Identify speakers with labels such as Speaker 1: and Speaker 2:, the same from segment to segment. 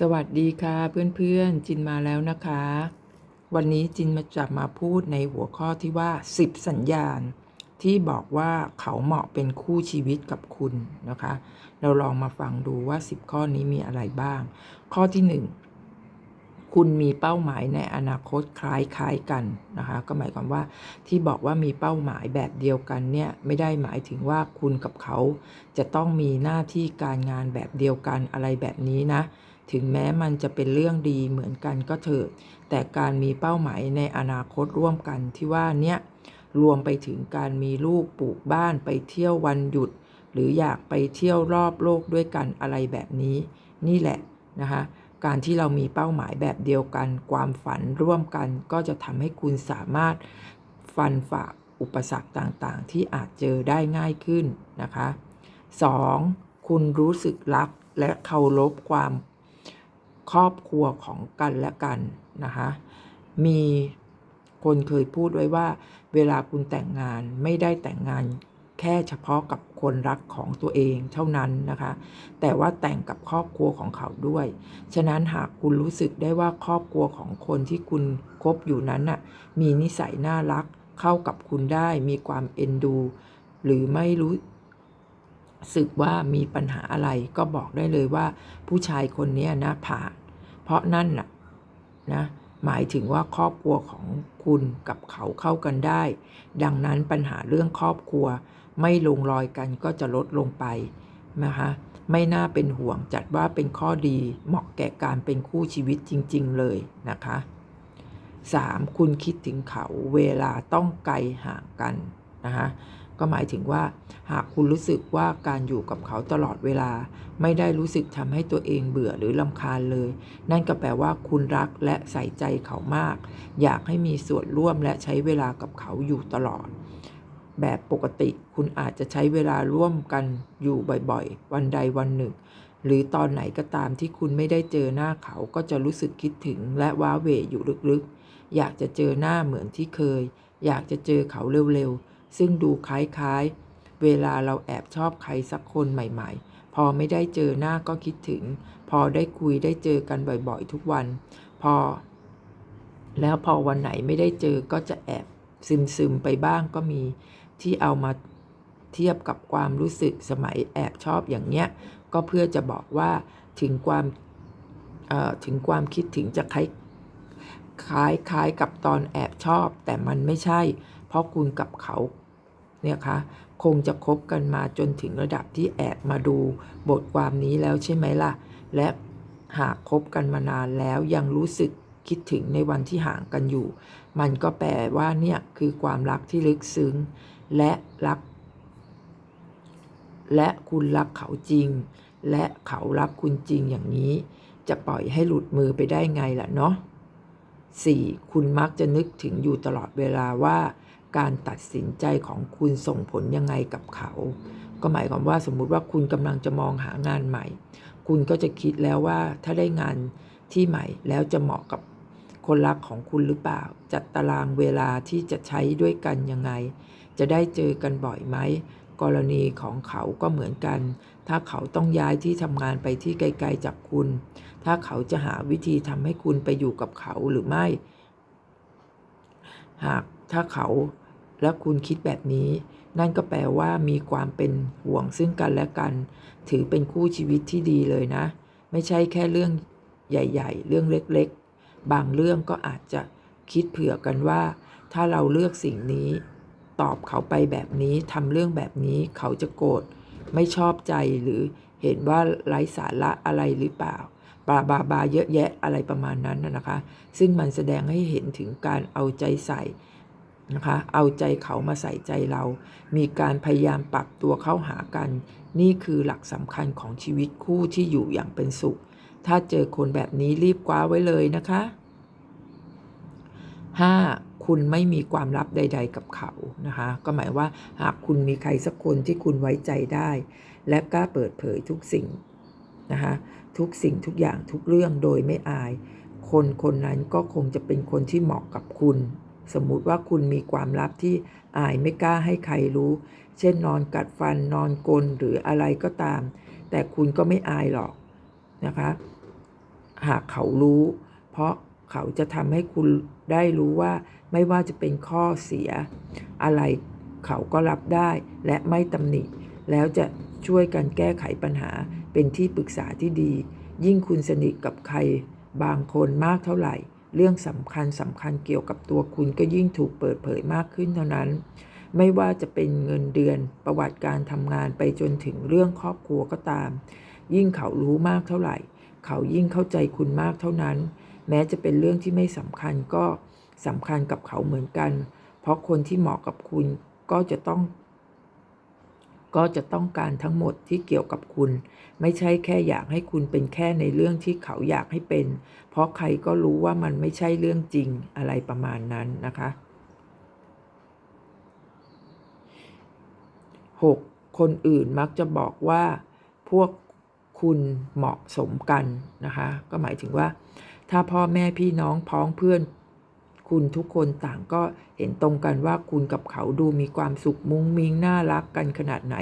Speaker 1: สวัสดีค่ะเพื่อนๆจินมาแล้วนะคะ วันนี้จินมาจะมาพูดในหัวข้อที่ว่า 10 สัญญาณ ที่บอกว่าเขาเหมาะเป็นคู่ชีวิตกับคุณนะคะ เราลองมาฟังดูว่า 10 ข้อนี้มีอะไรบ้าง ข้อที่ 1 คุณมีเป้าหมายในอนาคตคล้ายๆกันนะคะ ก็หมายความว่าที่บอกว่ามีเป้าหมายแบบเดียวกันเนี่ยไม่ได้หมายถึงว่าคุณกับเขา จะต้องมีหน้าที่การงานแบบเดียวกันอะไรแบบนี้นะ ถึงแม้มันจะเป็นเรื่องดีเหมือนกันก็เถอะ แต่การมีเป้าหมายในอนาคตร่วมกันที่ว่าเนี่ยรวมไปถึงการมีลูกปลูกบ้านไปเที่ยววันหยุด หรืออยากไปเที่ยวรอบโลกด้วยกันอะไรแบบนี้ นี่แหละนะคะการที่เรามีเป้าหมายแบบเดียวกัน ความฝันร่วมกันก็จะทำให้คุณสามารถฟันฝ่าอุปสรรคต่างๆ ที่อาจเจอได้ง่ายขึ้นนะคะ 2. คุณรู้สึกรักและเคารพความ ครอบครัวของกันและกันนะคะมีคนเคยพูดไว้ว่า เวลาคุณแต่งงานไม่ได้แต่งงานแค่เฉพาะกับคนรักของตัวเองเท่านั้นนะคะ แต่ว่าแต่งกับครอบครัวของเขาด้วย ฉะนั้นหากคุณรู้สึกได้ว่าครอบครัวของคนที่คุณคบอยู่นั้นน่ะมีนิสัยน่ารักเข้ากับคุณได้มีความเอ็นดู หรือไม่รู้ สึกว่ามีปัญหาอะไรก็บอกได้เลยว่า ผู้ชายคนนี้นะผ่าน เพราะนั่นน่ะนะหมายถึงว่าครอบครัวของคุณกับเขาเข้ากันได้ ดังนั้นปัญหาเรื่องครอบครัว ไม่ลงรอยกันก็จะลดลงไปนะคะไม่น่าเป็นห่วงจัดว่าเป็นข้อดีเหมาะแก่การเป็นคู่ชีวิตจริง ๆ เลยนะคะ 3. คุณคิดถึงเขาเวลาต้องไกลห่างกันนะคะ ก็หมายถึงว่า หากคุณรู้สึกว่าการอยู่กับเขาตลอดเวลา ไม่ได้รู้สึกทำให้ตัวเองเบื่อหรือลำคาญเลย นั่นก็แปลว่าคุณรักและใส่ใจเขามาก อยากให้มีส่วนร่วมและใช้เวลากับเขาอยู่ตลอด แบบปกติคุณอาจจะใช้เวลาร่วมกันอยู่บ่อยๆ วันใดวันหนึ่ง หรือตอนไหนก็ตามที่คุณไม่ได้เจอหน้าเขาก็จะรู้สึกคิดถึงและว้าเหวอยู่ลึกๆ อยากจะเจอหน้าเหมือนที่เคย อยากจะเจอเขาเร็วๆ ซึ่งดูคล้ายๆ เวลาเราแอบชอบใครสักคนใหม่ๆ พอไม่ได้เจอหน้าก็คิดถึง พอได้คุยได้เจอกันบ่อยๆ ทุกวัน พอ แล้วพอวันไหนไม่ได้เจอก็จะแอบซึมๆไปบ้างก็มีที่เอามาเทียบกับความรู้สึกสมัยแอบชอบอย่างเนี้ย ก็เพื่อจะบอกว่าถึงความถึงความคิดถึงจะคล้ายคล้ายคล้ายกับตอนแอบชอบ แต่มันไม่ใช่ เพราะคุณกับเขา เนี่ยคะคงจะคบกันมาจนถึงระดับที่แอบมาดูบทความนี้แล้วใช่ไหมล่ะ และหากคบกันมานานแล้วยังรู้สึกคิดถึงในวันที่ห่างกันอยู่ มันก็แปลว่าเนี่ยคือความรักที่ลึกซึ้ง และรัก และคุณรักเขาจริง และเขารักคุณจริงอย่างนี้ จะปล่อยให้หลุดมือไปได้ไงล่ะเนาะ 4. คุณมักจะนึกถึงอยู่ตลอดเวลาว่า การตัดสินใจของคุณส่งผลยังไงกับเขา ก็หมายความว่าสมมุติว่าคุณกำลังจะมองหางานใหม่ คุณก็จะคิดแล้วว่าถ้าได้งานที่ใหม่แล้วจะเหมาะกับคนรักของคุณหรือเปล่า จัดตารางเวลาที่จะใช้ด้วยกันยังไง จะได้เจอกันบ่อยไหม กรณีของเขาก็เหมือนกัน ถ้าเขาต้องย้ายที่ทำงานไปที่ไกลๆจากคุณ ถ้าเขาจะหาวิธีทำให้คุณไปอยู่กับเขาหรือไม่ หาก ถ้าเขาและคุณคิดแบบนี้ นั่นก็แปลว่ามีความเป็นห่วงซึ่งกันและกัน ถือเป็นคู่ชีวิตที่ดีเลยนะ ไม่ใช่แค่เรื่องใหญ่ ๆ เรื่องเล็กๆ บางเรื่องก็อาจจะคิดเผื่อกันว่า ถ้าเราเลือกสิ่งนี้ ตอบเขาไปแบบนี้ทำเรื่องแบบนี้เขาจะโกรธไม่ชอบใจหรือเห็นว่าไร้สาระอะไรหรือเปล่า บาบาบาเยอะแยะอะไรประมาณนั้นนะคะ ซึ่งมันแสดงให้เห็นถึงการเอาใจใส่ นะคะ เอาใจเขามาใส่ใจเรา มีการพยายามปรับตัวเข้าหากัน นี่คือหลักสำคัญของชีวิตคู่ที่อยู่อย่างเป็นสุข ถ้าเจอคนแบบนี้รีบคว้าไว้เลยนะคะ 5. คุณไม่มีความลับใด ๆ กับเขานะคะ ก็หมายว่าหากคุณมีใครสักคนที่คุณไว้ใจได้ และกล้าเปิดเผยทุกสิ่งนะคะทุกสิ่งทุกอย่างทุกเรื่องโดยไม่อาย คนคนนั้นก็คงจะเป็นคนที่เหมาะกับคุณ สมมุติว่าคุณมีความลับที่อายไม่กล้าให้ใครรู้ เช่นนอนกัดฟันนอนกลนหรืออะไรก็ตาม แต่คุณก็ไม่อายหรอกนะคะ หากเขารู้ เพราะเขาจะทำให้คุณได้รู้ว่าไม่ว่าจะเป็นข้อเสีย อะไรเขาก็รับได้และไม่ตำหนิ แล้วจะช่วยกันแก้ไขปัญหาเป็นที่ปรึกษาที่ดี ยิ่งคุณสนิทกับใครบางคนมากเท่าไหร่ เรื่องสำคัญสำคัญเกี่ยวกับตัวคุณก็ยิ่งถูกเปิดเผยมากขึ้นเท่านั้น ไม่ว่าจะเป็นเงินเดือนประวัติการทำงานไปจนถึงเรื่องครอบครัวก็ตาม ยิ่งเขารู้มากเท่าไหร่ เขายิ่งเข้าใจคุณมากเท่านั้น แม้จะเป็นเรื่องที่ไม่สำคัญก็สำคัญกับเขาเหมือนกัน เพราะคนที่เหมาะกับคุณก็จะต้อง ก็จะต้องการทั้งหมดที่เกี่ยวกับคุณ ไม่ใช่แค่อยากให้คุณเป็นแค่ในเรื่องที่เขาอยากให้เป็น เพราะใครก็รู้ว่ามันไม่ใช่เรื่องจริงอะไรประมาณนั้นนะคะ 6. คนอื่นมักจะบอกว่าพวกคุณเหมาะสมกันนะคะ ก็หมายถึงว่า ถ้าพ่อแม่พี่น้องพ้องเพื่อน คุณทุกคนต่างก็เห็นตรงกันว่าคุณกับเขาดูมีความสุขมุ้งมิ้งน่ารักกันขนาดไหน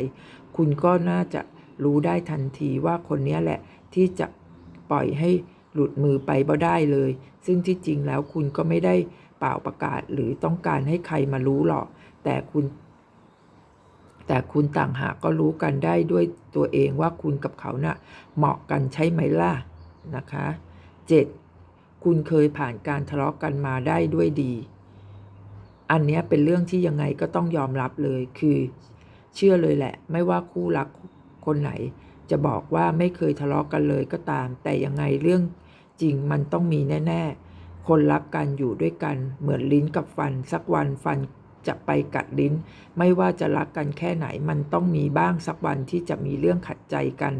Speaker 1: คุณก็น่าจะรู้ได้ทันทีว่าคนนี้แหละที่จะปล่อยให้หลุดมือไปบ่ได้เลย ซึ่งที่จริงแล้วคุณก็ไม่ได้เป่าประกาศหรือต้องการให้ใครมารู้หรอก แต่คุณ แต่คุณต่างหากก็รู้กันได้ด้วยตัวเองว่าคุณกับเขานะ่ะเหมาะกันใช่ไหมล่ะนะคะ 7. คุณเคยผ่านการทะเลาะกกันมาได้ด้วยดี อันนี้เป็นเรื่องที่ยังไงก็ต้องยอมรับเลย คือ เชื่อเลยแหละ ไม่ว่าคู่รักคนไหน จะบอกว่าไม่เคยทะเลาะกกันเลยก็ตาม แต่ยังไงเรื่องจริงมันต้องมีแน่ ๆ คนรักกันอยู่ด้วยกัน เหมือนลิ้นกับฟัน สักวันฟันจะไปกัดลิ้น ไม่ว่าจะรักกันแค่ไหน มันต้องมีบ้างสักวันที่จะมีเรื่องขัดใจกัน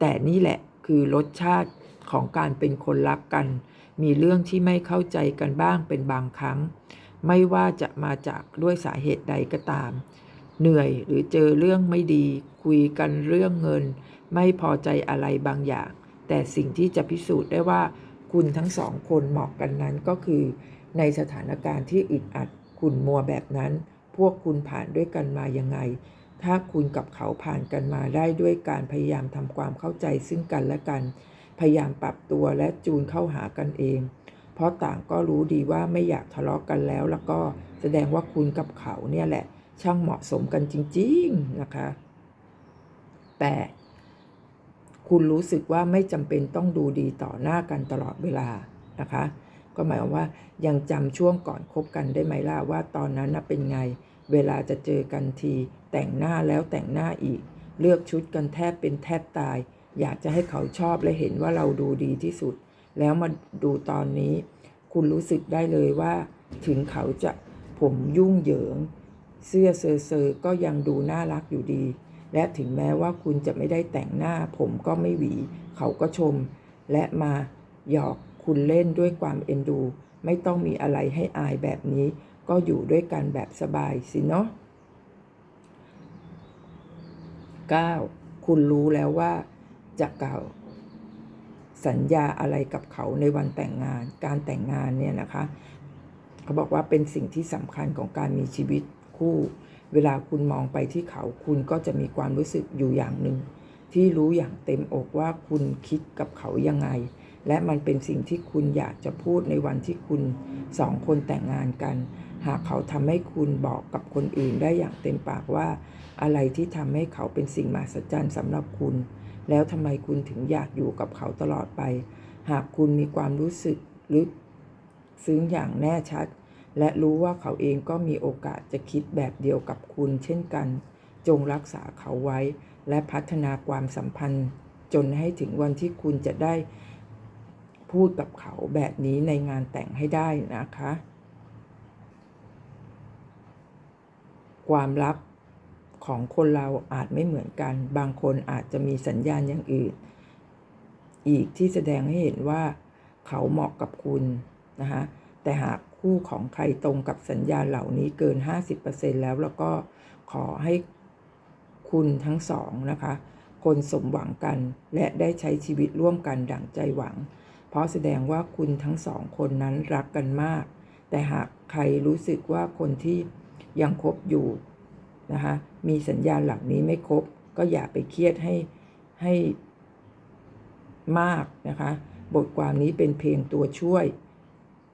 Speaker 1: แต่นี่แหละคือรสชาติของการเป็นคนรักกัน มีเรื่องที่ไม่เข้าใจกันบ้างเป็นบางครั้ง ไม่ว่าจะมาจากด้วยสาเหตุใดก็ตาม เหนื่อยหรือเจอเรื่องไม่ดี คุยกันเรื่องเงิน ไม่พอใจอะไรบางอย่าง แต่สิ่งที่จะพิสูจน์ได้ว่า คุณทั้งสองคนเหมาะกันนั้นก็คือ ในสถานการณ์ที่อึดอัดคุณมัวแบบนั้น พวกคุณผ่านด้วยกันมายังไง ถ้าคุณกับเขาผ่านกันมาได้ด้วยการพยายามทำความเข้าใจซึ่งกันและกัน พยายามปรับตัวและจูนเข้าหากันเอง เพราะต่างก็รู้ดีว่าไม่อยากทะเลาะกกันแล้ว แล้วก็แสดงว่าคุณกับเขาเนี่ยแหละ ช่างเหมาะสมกันจริง ๆนะคะ แต่คุณรู้สึกว่าไม่จำเป็นต้องดูดีต่อหน้ากันตลอดเวลานะคะ ก็หมายความว่ายังจำช่วงก่อนคบกันได้ไหมล่ะว่าตอนนั้นเป็นไง เวลาจะเจอกันที แต่งหน้าแล้วแต่งหน้าอีก เลือกชุดกันแทบเป็นแทบตาย อยากจะให้เขาชอบและเห็นว่าเราดูดีที่สุด แล้วมาดูตอนนี้ คุณรู้สึกได้เลยว่า ถึงเขาจะผมยุ่งเหยิง เสื้อเซอร์เซอร์ก็ยังดูน่ารักอยู่ดี และถึงแม้ว่าคุณจะไม่ได้แต่งหน้า ผมก็ไม่หวี เขาก็ชม และมาหยอกคุณเล่นด้วยความเอ็นดู ไม่ต้องมีอะไรให้อายแบบนี้ ก็อยู่ด้วยกันแบบสบายสิเนาะ 9. คุณรู้แล้วว่า จะกล่าวสัญญาอะไรกับเขาในวันแต่งงาน การแต่งงานเนี่ยนะคะ เขาบอกว่าเป็นสิ่งที่สำคัญของการมีชีวิตคู่ เวลาคุณมองไปที่เขา คุณก็จะมีความรู้สึกอยู่อย่างหนึ่ง ที่รู้อย่างเต็มอกว่าคุณคิดกับเขายังไง และมันเป็นสิ่งที่คุณอยากจะพูดในวันที่คุณสองคนแต่งงานกัน หากเขาทำให้คุณบอกกับคนอื่นได้อย่างเต็มปากว่า อะไรที่ทำให้เขาเป็นสิ่งมหัศจรรย์สำหรับคุณ แล้วทำไมคุณถึงอยากอยู่กับเขาตลอดไป หากคุณมีความรู้สึกลึกซึ้งอย่างแน่ชัด และรู้ว่าเขาเองก็มีโอกาสจะคิดแบบเดียวกับคุณ เช่นกัน จงรักษาเขาไว้ และพัฒนาความสัมพันธ์ จนให้ถึงวันที่คุณจะได้พูดกับเขาแบบนี้ในงานแต่งให้ได้นะคะ ความลับ ของคนเราอาจไม่เหมือนกัน บางคนอาจจะมีสัญญาณอย่างอื่น อีกที่แสดงให้เห็นว่าเขาเหมาะกับคุณนะคะแต่หากคู่ของใครตรงกับสัญญาณเหล่านี้เกิน 50%แล้วแล้วก็ขอให้คุณทั้งสองนะคะ คนสมหวังกันและได้ใช้ชีวิตร่วมกันดั่งใจหวัง เพราะแสดงว่าคุณทั้งสองคนนั้นรักกันมาก แต่หากใครรู้สึกว่าคนที่ยังคบอยู่ นะคะมีสัญญาณเหล่านี้ไม่ครบ ก็อย่าไปเครียดให้ให้มากนะคะ บทความนี้เป็นเพียงตัวช่วย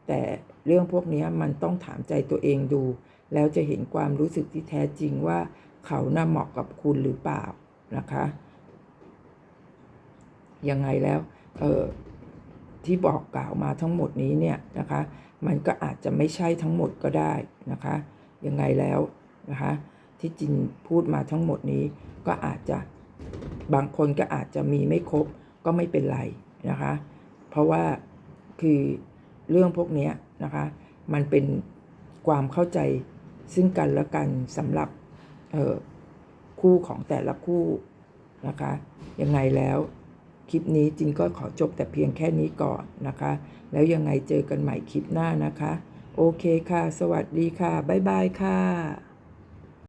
Speaker 1: แต่เรื่องพวกนี้มันต้องถามใจตัวเองดู แล้วจะเห็นความรู้สึกที่แท้จริงว่าเขาน่าเหมาะกับคุณหรือเปล่านะคะยังไงแล้วเออที่บอกกล่าวมาทั้งหมดนี้เนี่ยนะคะ มันก็อาจจะไม่ใช่ทั้งหมดก็ได้นะคะ ยังไงแล้วนะคะ ที่จินพูดมาทั้งหมดนี้ ก็อาจจะบางคนก็อาจจะมีไม่ครบก็ไม่เป็นไรนะคะ เพราะว่าคือเรื่องพวกนี้นะคะ มันเป็นความเข้าใจซึ่งกันและกันสำหรับคู่ของแต่ละคู่นะคะยังไงแล้วคลิปนี้จินก็ขอจบแต่เพียงแค่นี้ก่อนนะคะ แล้วยังไงเจอกันใหม่คลิปหน้านะคะ โอเคค่ะ สวัสดีค่ะ บ๊ายบายค่ะ